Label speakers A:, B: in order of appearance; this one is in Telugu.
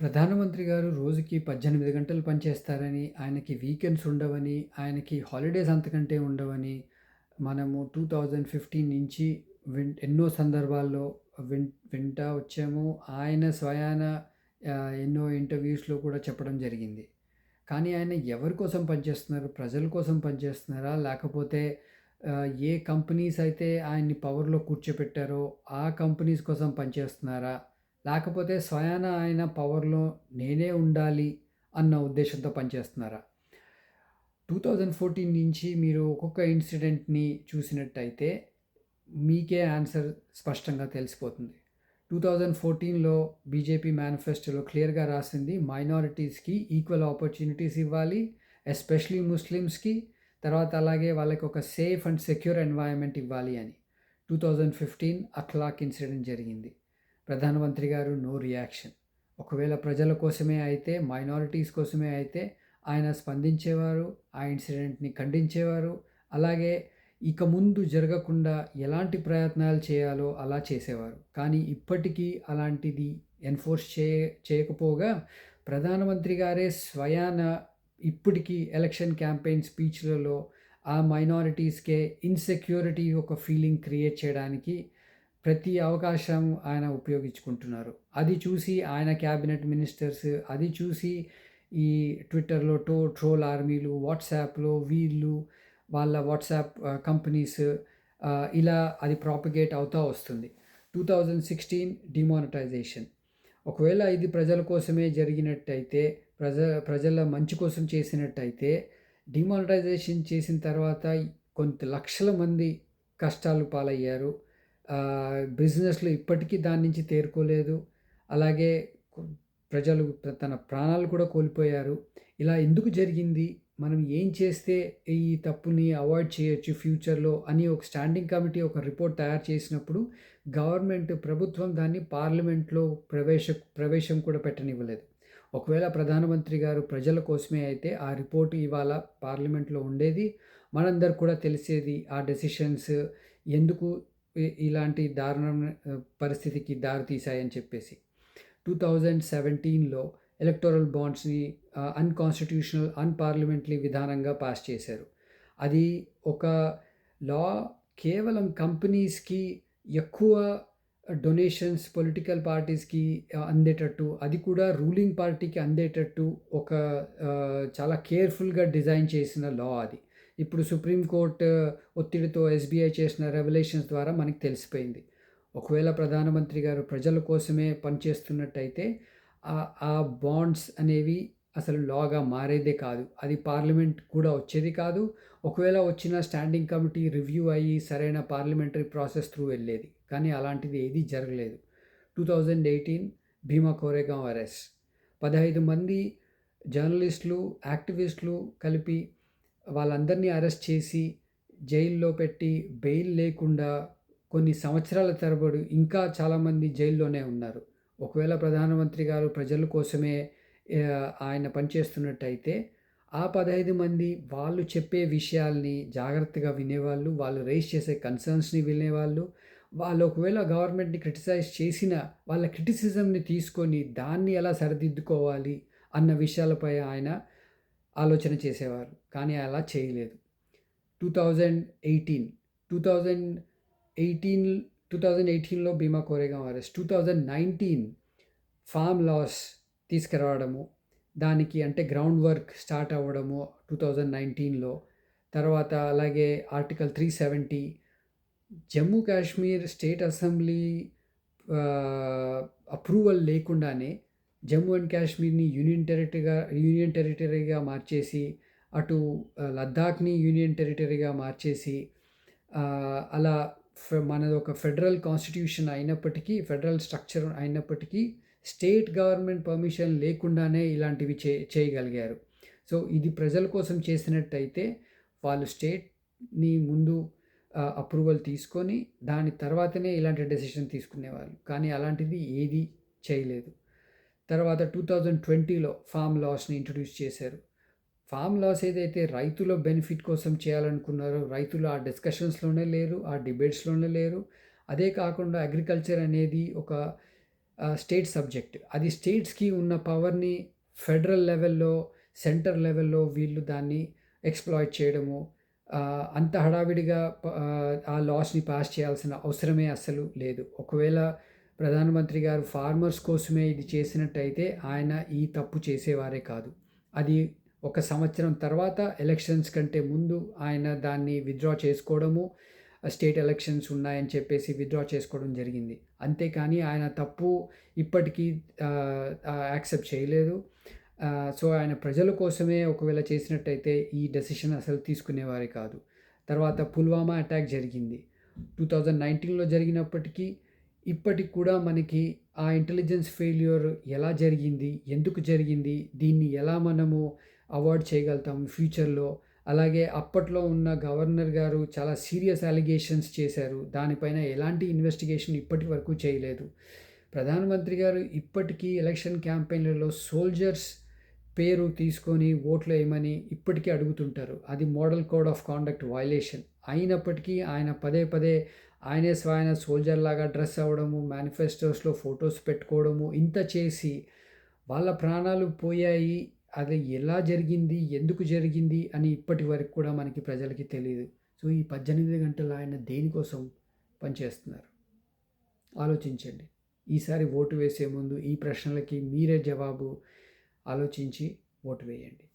A: ప్రధానమంత్రి గారు రోజుకి 18 గంటలు పనిచేస్తారని, ఆయనకి వీకెండ్స్ ఉండవని, ఆయనకి హాలిడేస్ అంతకంటే ఉండవని, మనము 2015 నుంచి విన్ ఎన్నో సందర్భాల్లో విన్ వింటా వచ్చాము. ఆయన స్వయాన ఎన్నో ఇంటర్వ్యూస్‌లో కూడా చెప్పడం జరిగింది. కానీ ఆయన ఎవరి కోసం పనిచేస్తున్నారు? ప్రజల కోసం పనిచేస్తున్నారా? లేకపోతే ఏ కంపెనీస్ అయితే ఆయన్ని పవర్‌లో కూర్చోపెట్టారో, ఆ కంపెనీస్ కోసం పనిచేస్తున్నారా? లేకపోతే స్వయాన ఆయన పవర్‌లో నేనే ఉండాలి అన్న ఉద్దేశంతో పనిచేస్తున్నారా? 2014 నుంచి మీరు ఒక్కొక్క ఇన్సిడెంట్‌ని చూసినట్టయితే మీకే ఆన్సర్ స్పష్టంగా తెలిసిపోతుంది. 2014లో బీజేపీ మేనిఫెస్టోలో క్లియర్‌గా రాసింది మైనారిటీస్‌కి ఈక్వల్ ఆపర్చునిటీస్ ఇవ్వాలి. ఎస్పెషల్లీ ముస్లిమ్స్‌కి. తర్వాత అలాగే వాళ్ళకి ఒక సేఫ్ అండ్ సెక్యూర్ ఎన్వైర్న్‌మెంట్ ఇవ్వాలి అని. 2015 అఖ్లాక్ ఇన్సిడెంట్ జరిగింది. ప్రధానమంత్రి గారు నో రియాక్షన్. ఒకవేళ ప్రజల కోసమే అయితే, మైనారిటీస్ కోసమే అయితే ఆయన స్పందించేవారు. ఆ ఇన్సిడెంట్‌ని ఖండించేవారు. అలాగే ఇక ముందు జరగకుండా ఎలాంటి ప్రయత్నాలు చేయాలో అలా చేసేవారు. కానీ ఇప్పటికీ అలాంటిది ఎన్ఫోర్స్ చే చేయకపోగా ప్రధానమంత్రి గారే స్వయాన ఇప్పటికీ ఎలక్షన్ క్యాంపెయిన్ స్పీచ్‌లలో ఆ మైనారిటీస్‌కే ఇన్‌సెక్యూరిటీ ఒక ఫీలింగ్ క్రియేట్ చేయడానికి ప్రతి అవకాశం ఆయన ఉపయోగించుకుంటున్నారు. అది చూసి ఆయన క్యాబినెట్ మినిస్టర్స్, అది చూసి ఈ ట్విట్టర్‌లో టో ట్రోల్ ఆర్మీలు, వాట్సాప్‌లో వీళ్ళు వాళ్ళ వాట్సాప్ కంపెనీస్ ఇలా అది ప్రాపగేట్ అవుతా వస్తుంది. 2016 డిమానిటైజేషన్. ఒకవేళ ఇది ప్రజల కోసమే జరిగినట్టయితే, ప్రజ ప్రజల మంచి కోసం చేసినట్టయితే, డిమానిటైజేషన్ చేసిన తర్వాత కొంత లక్షల మంది కష్టాలు పాలయ్యారు. బిజినెస్‌లు ఇప్పటికీ దాని నుంచి తేరుకోలేదు. అలాగే ప్రజలు తన ప్రాణాలు కూడా కోల్పోయారు. ఇలా ఎందుకు జరిగింది? మనం ఏం చేస్తే ఈ తప్పుని అవాయిడ్ చేయొచ్చు ఫ్యూచర్‌లో అని ఒక స్టాండింగ్ కమిటీ ఒక రిపోర్ట్ తయారు చేసినప్పుడు గవర్నమెంట్ ప్రభుత్వం దాన్ని పార్లమెంట్‌లో ప్రవేశ ప్రవేశం కూడా పెట్టనివ్వలేదు. ఒకవేళ ప్రధానమంత్రి గారు ప్రజల కోసమే అయితే ఆ రిపోర్ట్ ఇవాళ పార్లమెంట్‌లో ఉండేది. మనందరికి కూడా తెలిసేది ఆ డెసిషన్స్ ఎందుకు ఇలాంటి దారుణం పరిస్థితికి దారితీశాయని చెప్పేసి టూ థౌజండ్ సెవెంటీన్లో ఎలక్టోరల్ బాండ్స్‌ని అన్‌కాన్స్టిట్యూషనల్, అన్‌పార్లమెంటరీ విధానంగా పాస్ చేశారు. అది ఒక లా కేవలం కంపెనీస్‌కి ఎక్కువ డొనేషన్స్ పొలిటికల్ పార్టీస్‌కి అందేటట్టు, అది కూడా రూలింగ్ పార్టీకి అందేటట్టు ఒక చాలా కేర్‌ఫుల్‌గా డిజైన్ చేసిన లా అది. ఇప్పుడు సుప్రీంకోర్టు ఒత్తిడితో ఎస్‌బీఐ చేసిన రెవల్యూషన్స్ ద్వారా మనకు తెలిసిపోయింది. ఒకవేళ ప్రధానమంత్రి గారు ప్రజల కోసమే పనిచేస్తున్నట్టయితే ఆ బాండ్స్ అనేవి అసలు లాగా మారేదే కాదు. అది పార్లమెంట్ కూడా వచ్చేది కాదు. ఒకవేళ వచ్చిన స్టాండింగ్ కమిటీ రివ్యూ అయ్యి సరైన పార్లమెంటరీ ప్రాసెస్ త్రూ వెళ్ళేది. కానీ అలాంటిది ఏదీ జరగలేదు. 2018 భీమా కోరేగాం అరెస్ట్. 15 మంది జర్నలిస్టులు, యాక్టివిస్టులు కలిపి వాళ్ళందరినీ అరెస్ట్ చేసి జైల్లో పెట్టి బెయిల్ లేకుండా కొన్ని సంవత్సరాల తరబడి ఇంకా చాలామంది జైల్లోనే ఉన్నారు. ఒకవేళ ప్రధానమంత్రి గారు ప్రజల కోసమే ఆయన పనిచేస్తున్నట్టయితే ఆ 15 మంది వాళ్ళు చెప్పే విషయాల్ని జాగ్రత్తగా వినేవాళ్ళు. వాళ్ళు రేస్ చేసే కన్సర్న్స్‌ని వినేవాళ్ళు. వాళ్ళు ఒకవేళ గవర్నమెంట్‌ని క్రిటిసైజ్ చేసినా వాళ్ళ క్రిటిసిజంని తీసుకొని దాన్ని ఎలా సరిదిద్దుకోవాలి అన్న విషయాలపై ఆయన ఆలోచన చేసేవారు. కానీ అలా చేయలేదు. 2018 2018 2018లో Bhima Koregaon arrest. 2019 farm laws తీసుకురావడము. దానికి అంటే గ్రౌండ్ వర్క్ స్టార్ట్ అవ్వడము 2019లో. తర్వాత అలాగే article 370 Jammu Kashmir state assembly approval లేకుండానే జమ్మూ అండ్ కాశ్మీర్‌ని యూనియన్ టెరిటరీగా యూనియన్ టెరిటరీగా మార్చేసి, అటు లద్దాఖ్‌ని యూనియన్ టెరిటరీగా మార్చేసి అలా మనది మనదొక ఫెడరల్ కాన్స్టిట్యూషన్ అయినప్పటికీ, ఫెడరల్ స్ట్రక్చర్ అయినప్పటికీ స్టేట్ గవర్నమెంట్ పర్మిషన్ లేకుండానే ఇలాంటివి చే చేయగలిగారు. సో, ఇది ప్రజల కోసం చేసినట్టయితే వాళ్ళు స్టేట్‌ని ముందు అప్రూవల్ తీసుకొని దాని తర్వాతనే ఇలాంటి డెసిషన్ తీసుకునేవాళ్ళు. కానీ అలాంటిది ఏదీ చేయలేదు. తర్వాత 2020లో ఫార్మ్ లాస్‌ని ఇంట్రడ్యూస్ చేశారు. ఫార్మ్ లాస్ ఏదైతే రైతుల బెనిఫిట్ కోసం చేయాలనుకున్నారో రైతులు ఆ డిస్కషన్స్‌లోనే లేరు. ఆ డిబేట్స్‌లోనే లేరు. అదే కాకుండా అగ్రికల్చర్ అనేది ఒక స్టేట్ సబ్జెక్ట్. అది స్టేట్స్‌కి ఉన్న పవర్‌ని ఫెడరల్ లెవెల్‌లో, సెంటర్ లెవెల్‌లో వీళ్ళు దాన్ని ఎక్స్‌ప్లాయిట్ చేయడము, అంత హడావిడిగా ఆ లాస్‌ని పాస్ చేయాల్సిన అవసరమే అస్సలు లేదు. ఒకవేళ ప్రధానమంత్రి గారు ఫార్మర్స్ కోసమే ఇది చేసినట్టయితే ఆయన ఈ తప్పు చేసేవారే కాదు. అది ఒక సంవత్సరం తర్వాత ఎలక్షన్స్ కంటే ముందు ఆయన దాన్ని విత్‌డ్రా చేసుకోవడము, స్టేట్ ఎలక్షన్స్ ఉన్నాయని చెప్పేసి విత్‌డ్రా చేసుకోవడం జరిగింది. అంతేకానీ ఆయన తప్పు ఇప్పటికీ యాక్సెప్ట్ చేయలేదు. సో, ఆయన ప్రజల కోసమే ఒకవేళ చేసినట్టయితే ఈ డెసిషన్ అసలు తీసుకునేవారే కాదు. తర్వాత పుల్వామా అటాక్ జరిగింది. 2019లో జరిగినప్పటికీ ఇప్పటికి కూడా మనకి ఆ ఇంటెలిజెన్స్ ఫెయిల్యూర్ ఎలా జరిగింది? ఎందుకు జరిగింది? దీన్ని ఎలా మనము అవాయిడ్ చేయగలుగుతాం ఫ్యూచర్‌లో? అలాగే అప్పట్లో ఉన్న గవర్నర్ గారు చాలా సీరియస్ అలిగేషన్స్ చేశారు. దానిపైన ఎలాంటి ఇన్వెస్టిగేషన్ ఇప్పటి వరకు చేయలేదు. ప్రధానమంత్రి గారు ఇప్పటికీ ఎలక్షన్ క్యాంపెయిన్‌లలో సోల్జర్స్ పేరు తీసుకొని ఓట్లు వేయమని ఇప్పటికీ అడుగుతుంటారు. అది model code of conduct violation. అయినప్పటికీ ఆయన పదే పదే ఆయనే స్వయన సోల్జర్ లాగా డ్రెస్ అవ్వడము, మేనిఫెస్టోస్‌లో ఫొటోస్ పెట్టుకోవడము, ఇంత చేసి వాళ్ళ ప్రాణాలు పోయాయి. అది ఎలా జరిగింది? ఎందుకు జరిగింది? అని ఇప్పటి వరకు కూడా మనకి ప్రజలకి తెలియదు సో, ఈ 18 గంటలు ఆయన దేనికోసం పనిచేస్తున్నారు? ఆలోచించండి. ఈసారి ఓటు వేసే ముందు ఈ ప్రశ్నలకి మీరే జవాబు ఆలోచించి ఓటు వేయండి.